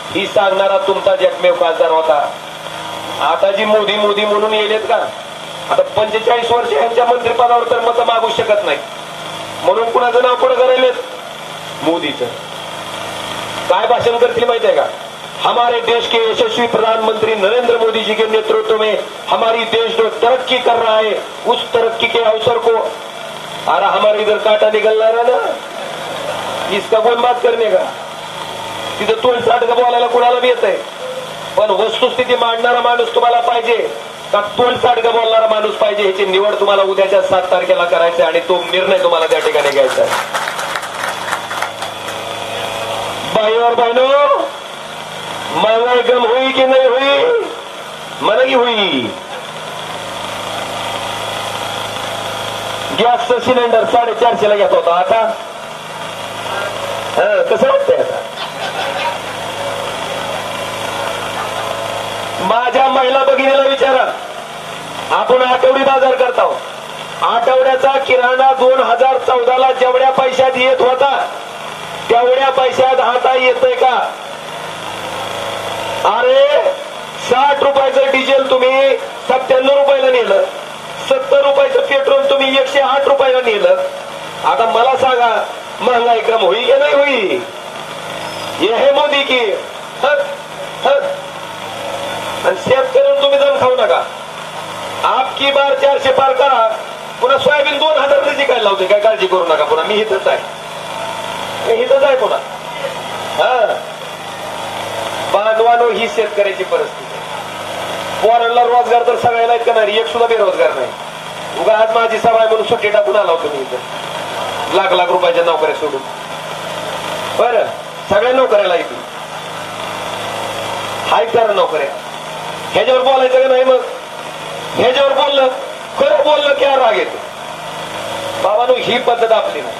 ही सांगणारा तुमचा जगमेव खासदार होता. आता जी मोदी मोदी म्हणून येलेत का? आता पंचेचाळीस वर्ष यांच्या मंत्रिपदावर तर मत मागू शकत नाही. म्हणून कुणाचं नाव पुढे करायलेत? मोदीच. काय भाषण करतील माहिती आहे का? हमारे देश के यशस्वी प्रधानमंत्री नरेंद्र मोदी जी के नेतृत्व में हमारी देश जो तरक्की कर रहा है उस तरक्की के अवसर को अरे हमारे इधर काटा निकल रहा है ना? इसका कोई बात करणे का? तिथं तोंड साठक बोलायला कुणाला बी येत आहे पण वस्तुस्थिती मांडणारा माणूस तुम्हाला पाहिजे. का तोंड साठक बोलणारा माणूस पाहिजे ह्याची निवड तुम्हाला उद्याच्या सात तारखेला करायची आणि तो निर्णय तुम्हाला त्या ठिकाणी घ्यायचा आहे. भाई और बहनों महंगाई कम हुई कि नहीं हुई? मन हुई। गॅसचं सिलेंडर साडेचारशे ला घेत होता आता. हं, कसं वाटतंय आता माझ्या महिला भगिनीला विचारा. आपण आठवडी बाजार करतो आठवड्याचा किराणा दोन हजार चौदाला जेवढ्या पैशात येत होता तेवढ्या पैशात हाता येतय का? अरे साठ रुपयाचं डिझेल तुम्ही सत्त्याण्णव रुपयाला नेलं. सत्तर रुपयाचं पेट्रोल तुम्ही एकशे आठ रुपयाला नेलं. आता मला सांगा महंगाई कम होई की नाही होई हे मोदी की. हत हत आणि शेतकऱ्यांना तुम्ही दम खाऊ नका. आपकी बार चारशे पार करा. पुन्हा सोयाबीन दोन हजार काय लावते काय काळजी करू नका पुन्हा. मी हिथच आहे. मी इथंच आहे पुन्हा. हा. बांधवानो ही शेतकऱ्याची परिस्थिती पोरांना रोजगार तर सगळ्याला आहेत का नाही? एक सुद्धा बेरोजगार नाही. उगा आज माझी सभा आहे म्हणून सुट्टी टाकून आला होतो मी इथं. लाख लाख रुपयाच्या नोकऱ्या सोडून. बर. सगळ्या नोकऱ्याला येतील हाय करा नोकऱ्या. ह्याच्यावर बोलायचं का नाही मग? ह्याच्यावर बोललं खरं बोललं की राग येतो. बाबानो ही पद्धत आपली नाही.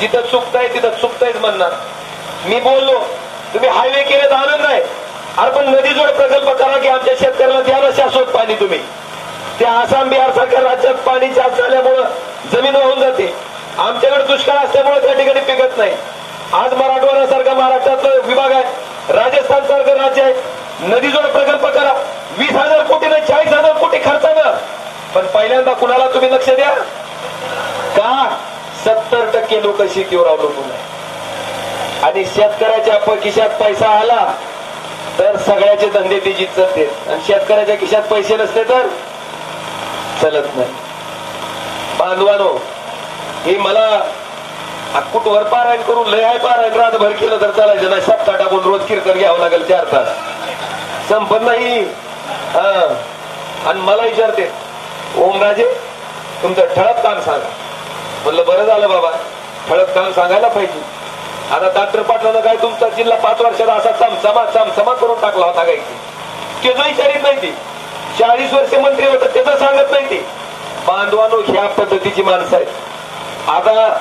जिथं चुकताय तिथं चुकतायच म्हणणार. मी बोललो तुम्ही हायवे केले तर आनंद आहे. अरे पण नदीजोड प्रकल्प करा की आमच्या शेतकऱ्याला द्या ना शाश्वत पाणी तुम्ही. त्या आसाम बिहार सारख्या राज्यात पाणी जास्त झाल्यामुळं जमीन वाहून जाते. आमच्याकडे दुष्काळ असल्यामुळे त्या ठिकाणी पिकत नाही. आज मराठवाड्यासारखा महाराष्ट्राचा विभाग आहे. राजस्थान सारखं राज्य आहे. नदीजोड प्रकल्प करा. वीस हजार कोटी नाही चाळीस हजार कोटी खर्चानं. पण पहिल्यांदा कुणाला तुम्ही लक्ष द्या? का? सत्तर टक्के लोक शेतीवर अवलंबून आहे. आणि शेतकऱ्याच्या खिशात पैसा आला तर सगळ्याचे धंदे तेजीत चालते आणि शेतकऱ्याच्या खिशात पैसे नसते तर चलत नाही. बांधवानो हे मला कुठवर पारायण करून लय आहे पारायण. रातभर केलं तर चालायचं नाही. सप्ताह टाकून रोज किरकर घ्यावं लागेल चार तास. संपत नाही हा. आणि मला विचारते ओमराजे तुमचं ठळक काम सांगा. म्हणलं बरं झालं बाबा ठळक काम सांगायला पाहिजे. आता डॉक्टर पाटलानं काय तुमचा जिल्हा पाच वर्षाचा असा चमचमा चमचमा करून टाकला होता काय? त्याचं विचारित नाही ती. चाळीस वर्ष मंत्री होतं त्याचं सांगत नाही ती. बांधवानो ह्या पद्धतीची माणसं आहेत. आता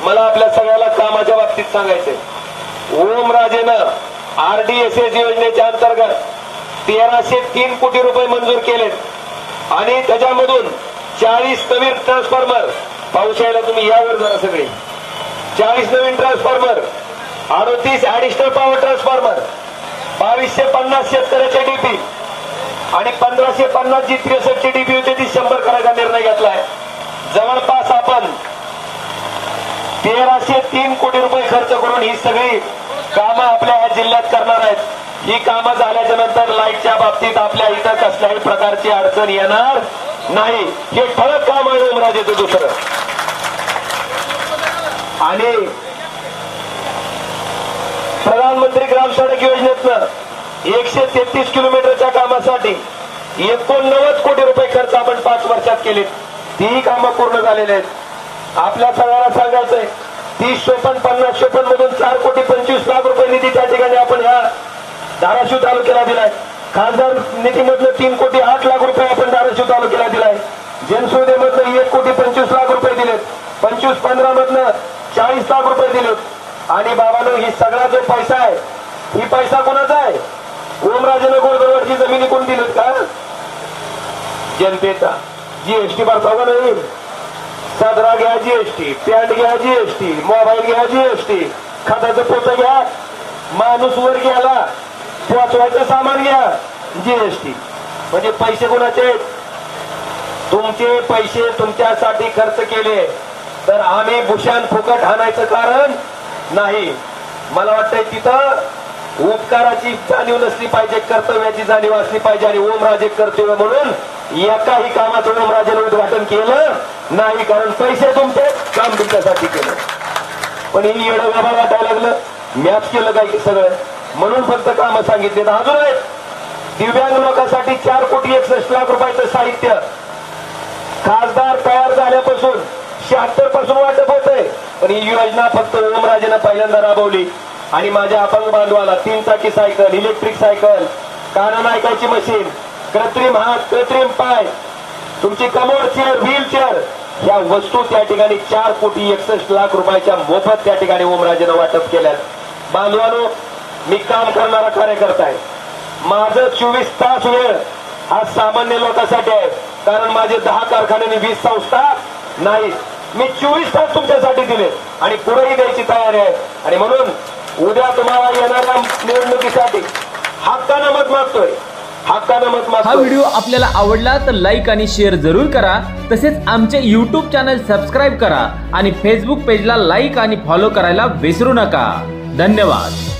मला आपल्या सगळ्याला कामाच्या बाबतीत सांगायचंय. ओमराजेनं आरडीएसएस योजनेच्या अंतर्गत तेराशे तीन कोटी रुपये मंजूर केलेत. आणि त्याच्यामधून चाळीस नवीन ट्रान्सफॉर्मर पावसाळ्याला तुम्ही यावर जरा सगळे. चाळीस नवीन ट्रान्सफॉर्मर अडोतीस ऍडिशनल पॉवर ट्रान्सफॉर्मर बावीसशे पन्नास शेतकऱ्याच्या डीपी आणि पंधराशे पन्नास जी त्रेसष्टची डीपी होती ती शंभर करायचा निर्णय घेतलाय. जवळपास आपण तेराशे तीन कोटी रुपये खर्च करून ही सगळी कामं आपल्या या जिल्ह्यात करणार आहेत. ही कामं झाल्याच्यानंतर लाईटच्या बाबतीत आपल्या इथं कसल्याही प्रकारची अडचण येणार नाही. हे ठळक काम आहे ओमराजेचं दुसरं. आणि प्रधानमंत्री ग्राम सडक योजनेतनं एकशे तेहतीस किलोमीटरच्या कामासाठी एकोणनव्वद कोटी रुपये खर्च आपण पाच वर्षात केले तीही कामं पूर्ण झालेली आहेत. आपल्या सगळ्याला सांगायचंय तीस शोपन पन्नास शोपन मधून चार कोटी पंच धाराशिव तालुक्याला दिलाय. खासदार निधीमधलं तीन कोटी आठ लाख रुपये आपण धाराशिव तालुक्याला दिलाय. जनसुविधेमधनं एक कोटी पंचवीस लाख रुपये दिलेत. पंचवीस पंधरा मधनं चाळीस लाख रुपये दिलेत. आणि बाबानो ही सगळा जो पैसा आहे ही पैसा कोणाचा आहे? ओमराजेनं गोरगरवरची जमिनी कोण दिलेत का? जनतेचा. जीएसटी भरता का नाही सदरा घ्या जीएसटी पॅन्ट घ्या जीएसटी मोबाईल घ्या जीएसटी खताचं पोत घ्या. माणूस वर गेला. पोचवायचं सामान घ्या. जीएसटी म्हणजे पैसे कोणाचे तुमचे पैसे तुमच्यासाठी खर्च केले. तर आम्ही भूषण फुकट हाणायचं कारण नाही. मला वाटतंय तिथं उपकाराची जाणीव नसली पाहिजे कर्तव्याची जाणीव असली पाहिजे आणि ओमराजे कर्तव्य म्हणून एकाही कामाचं ओमराजेने उद्घाटन केलं नाही कारण पैसे तुमचे काम तुमच्यासाठी केलं. पण ही येडं व्यवहार वाटायला लागलं. मॅच केलं काय सगळं? म्हणून फक्त कामं सांगितले अजून आहेत दिव्यांग लोकांसाठी चार कोटी एकसष्ट लाख रुपयाचं साहित्य. खासदार तयार झाल्यापासून शहात्तरपासून वाटप होत आहे पण ही योजना फक्त ओमराजेनं पहिल्यांदा राबवली. आणि माझ्या अपंग बांधवाला तीन चाकी सायकल इलेक्ट्रिक सायकल कानं ऐकायची मशीन कृत्रिम हात कृत्रिम पाय तुमची कमोड चेअर व्हील चेअर ह्या वस्तू त्या ठिकाणी चार कोटी एकसष्ट लाख रुपयाच्या मोफत त्या ठिकाणी ओमराजेनं वाटप केल्यात. बांधवानो मी काम करणारा कार्यकर्ता आहे. माझं चोवीस तास वेळ हा सामान्य लोकांसाठी आहे. कारण माझे दहा कारखाने आणि वीस संस्था नाही. मी चोवीस तास तुमच्यासाठी दिले. आणि पुढेही द्यायची तयारी आहे. आणि म्हणून उद्या तुम्हाला येणाऱ्या निवडणुकीसाठी हक्कानं मत मागतोय. हा व्हिडिओ आपल्याला आवडला तर लाईक आणि शेअर जरूर करा. तसेच आमचे यूट्यूब चॅनल सबस्क्राईब करा. आणि फेसबुक पेजला लाईक आणि फॉलो करायला विसरू नका. धन्यवाद.